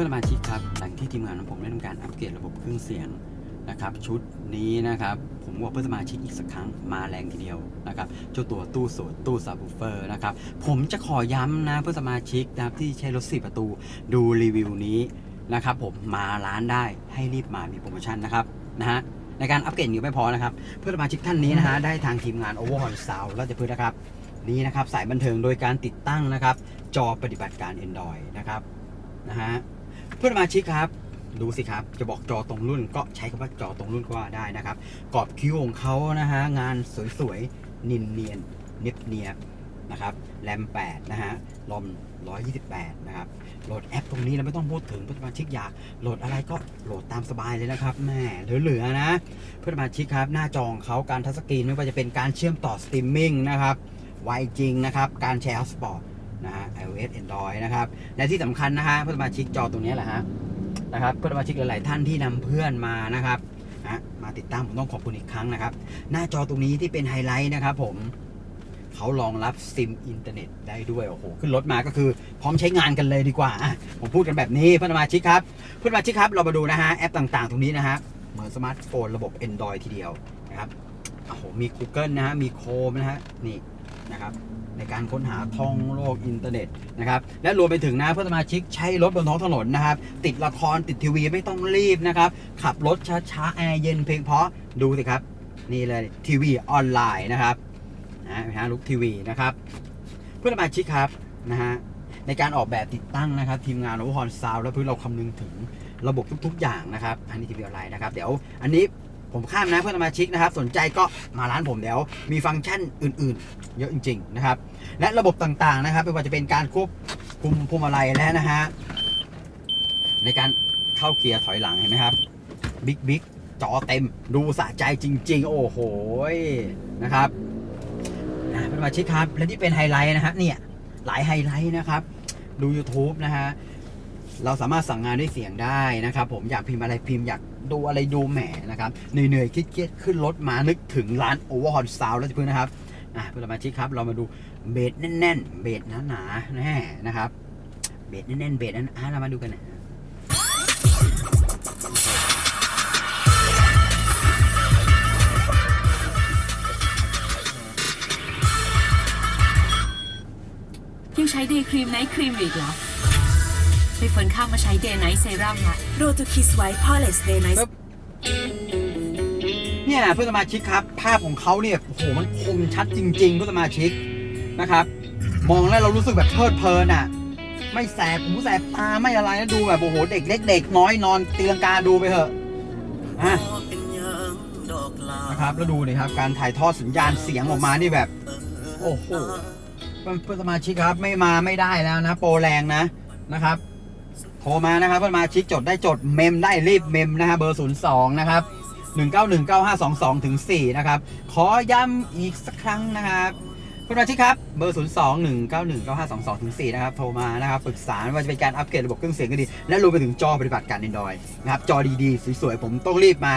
พื่อนสมาชิกครับ หลังที่ทีมงานของผมได้ทำการอัปเกรดระบบเครื่องเสียงนะครับชุดนี้นะครับผมบอกเพื่อนสมาชิกอีกสักครั้งมาแรงทีเดียวนะครับเจ้าตัวตู้สดตู้ซับวูเฟอร์นะครับผมจะขอย้ำนะเพื่อนสมาชิกนะครับที่ใช้รถสี่ประตูดูรีวิวนี้นะครับผมมาร้านได้ให้รีบมามีโปรโมชั่นนะครับนะฮะในการอัปเกรดนี้ไม่พอนะครับ เพื่อนสมาชิกท่านนี้นะฮะได้ทางทีมงาน Overhaul Sound ราชพฤกษ์นะครับนี่นะครับสายบันเทิงโดยการติดตั้งนะครับ จอปฏิบัติการ Android นะครับนะฮะ เพื่อนสมาชิกครับ ดูสิครับ จะบอกจอตรงรุ่นก็ใช้คำว่าจอตรงรุ่นก็ว่าได้นะครับกรอบคิ้วของเขานะฮะงานสวยๆนินเนียนเนียบเนียบนะครับแรม 8 นะฮะรอม 128 นะครับ โหลดแอปตรงนี้เราไม่ต้องพูดถึงเพื่อนสมาชิกอยากโหลดอะไรก็โหลดตามสบายเลยนะครับแม่เหลือๆนะ เพื่อนสมาชิกครับ หน้าจอของเขาการทัชสกรีนไม่ว่าจะเป็นการเชื่อมต่อสตรีมมิ่งนะครับ ไวจริงนะครับ การแชร์สปอต นะฮะ iOS Android นะครับ และที่สำคัญนะฮะเพื่อนสมาชิกจอตรงนี้แหละฮะนะครับเพื่อนสมาชิกหลายๆท่านที่นำเพื่อนมานะครับนะมาติดตั้งผมต้องขอบคุณอีกครั้งนะครับ หน้าจอตรงนี้ที่เป็นไฮไลท์นะครับผมเขารองรับซิมอินเทอร์เน็ตได้ด้วยโอ้โหขึ้นรถมาก็คือพร้อมใช้งานกันเลยดีกว่าผมพูดกันแบบนี้เพื่อนสมาชิกครับเพื่อนสมาชิกครับเรามาดูนะฮะแอปต่างๆ ตรงนี้นะฮะเหมือนสมาร์ทโฟนระบบ Android ทีเดียวนะครับโอ้โหมี Google นะฮะมี Chrome นะฮะนี่ นะครับในการค้นหาท่องโลกอินเทอร์เน็ตนะครับและรวมไปถึงนะเพื่อนสมาชิกใช้รถบนท้องถนนนะครับ ติดละครติดทีวีไม่ต้องรีบนะครับ ขับรถช้าๆแอร์เย็นเพลงเพราะดูสิครับ นี่เลยทีวีออนไลน์นะครับนะนะลุกทีวีนะครับ เพื่อนสมาชิกครับนะฮะในการออกแบบติดตั้งนะครับ ทีมงานโอเวอร์ฮอนซาวและเพื่อเราคำนึงถึงระบบทุก ๆ อย่างนะครับอันนี้ทีวีออนไลน์นะครับ เดี๋ยวอันนี้ ผมข้ามนะเพื่อนสมาชิกนะครับ สนใจก็มาร้านผมเดี๋ยวมีฟังก์ชันอื่น ๆ เยอะจริง ๆ นะครับ และระบบต่างๆนะครับไม่ว่าจะเป็นการควบคุมพวงมาลัยและนะฮะในการเข้าเกียร์ถอยหลังเห็นไหมครับบิ๊กบิ๊กจอเต็มดูสะใจจริง ๆ โอ้โหนะครับนะเป็นสมาชิกครับ และที่เป็นไฮไลท์นะฮะเนี่ยหลายไฮไลท์นะครับ ดู YouTube นะฮะ เราสามารถสั่งงานด้วยเสียงได้นะครับ ผมอยากพิมพ์อะไรพิมพ์อยากดูอะไรดูแหมนะครับเหนื่อยๆเครียดขึ้นรถมานึกถึงร้าน Overhaul Sound แล้วจะพึ่งนะครับอะเพื่อนสมาชิกครับ เรามาดูเบสแน่นๆ เบสหนาๆแน่นะครับ เบสแน่นๆเบสนั้นอะเรามาดูกันนะยังใช้เดย์ครีมไนท์ครีมอีกเหรอ ไปเฟิร์นข้ามมาใช้เดย์ไนท์เซรั่มละโรตูคิสไวท์พอเลสเดย์ไนท์เนี่ยเพื่อนสมาชิกครับ ภาพของเขาเนี่ยโอ้โหมันคมชัดจริง ๆ เพื่อนสมาชิกนะครับ มองแล้วเรารู้สึกแบบเพลิดเพลินอะ ไม่แสบหูแสบตาไม่อะไรนะดูแบบโอ้โหเด็กเล็กเด็กน้อยนอนตีลังกาดูไปเถอะอะนะครับแล้วดูนี่ครับ การถ่ายทอดสัญญาณเสียงออกมานี่แบบ โอ้โหเพื่อนสมาชิกครับไม่มาไม่ได้แล้วนะ โปรแรงนะนะครับ โทรมานะครับเพื่อนมาชิกจดได้จดเมมได้รีบเมมนะฮะเบอร์ 02 นะครับ 1919522ถึง4นะครับ ขอย้ำอีกสักครั้งนะครับเพื่อนมาชิกครับ เบอร์ 02-1919522ถึง4นะครับ โทรมานะครับปรึกษาว่าจะเป็นการอัปเกรดระบบเครื่องเสียงก็ดี และรวมไปถึงจอปฏิบัติการ Android นะครับ จอดีๆ สวยๆ ผมต้องรีบมา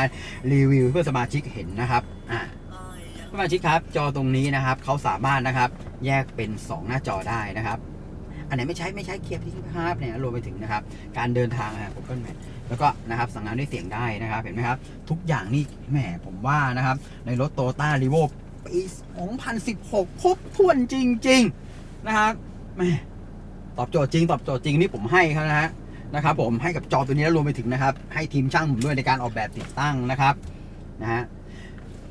รีวิวเพื่อสมาชิกเห็นนะครับอ่าสมาชิกครับ จอตรงนี้นะครับเขาสามารถนะครับแยกเป็น 2 หน้าจอได้นะครับ อันไหนไม่ใช้ไม่ใช้เคลียร์ทิ้งภาพเนี่ยรวมไปถึงนะครับ การเดินทางอะ Google Map แล้วก็นะครับสั่งงานด้วยเสียงได้นะครับ เห็นไหมครับ ทุกอย่างนี่แหมผมว่านะครับ ในรถโตต้ารีโวปี2016 ครบถ้วนจริง ๆ นะครับแหมตอบโจทย์จริง ตอบโจทย์จริงนี่ผมให้เขานะฮะนะครับผมให้กับจอตัวนี้แล้วรวมไปถึงนะครับ ให้ทีมช่างผมด้วยในการออกแบบติดตั้งนะครับนะฮะ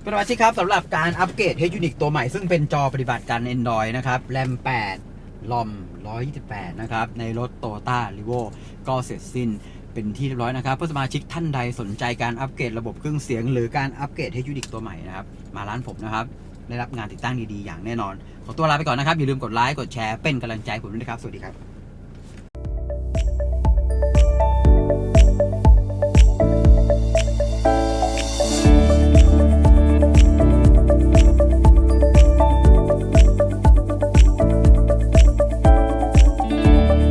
เป็นสมาชิกครับสำหรับการอัปเกรด h u n i c ตัวใหม่ซึ่งเป็นจอปฏิบัติการ Android นะครับแรม8 ลอม 128 นะครับ ในรถโตโยต้าริโวก็เสร็จสิ้นเป็นที่เรียบร้อยนะครับเพื่อสมาชิกท่านใดสนใจการอัปเกรดระบบเครื่องเสียง หรือการอัปเกรด h u n i c ตัวใหม่นะครับ มาร้านผมนะครับ ได้รับงานติดตั้งดีๆ อย่างแน่นอน ขอตัวลาไปก่อนนะครับ อย่าลืมกดไลค์กดแชร์เป็นกำลังใจผมด้วยนะครับ สวัสดีครับ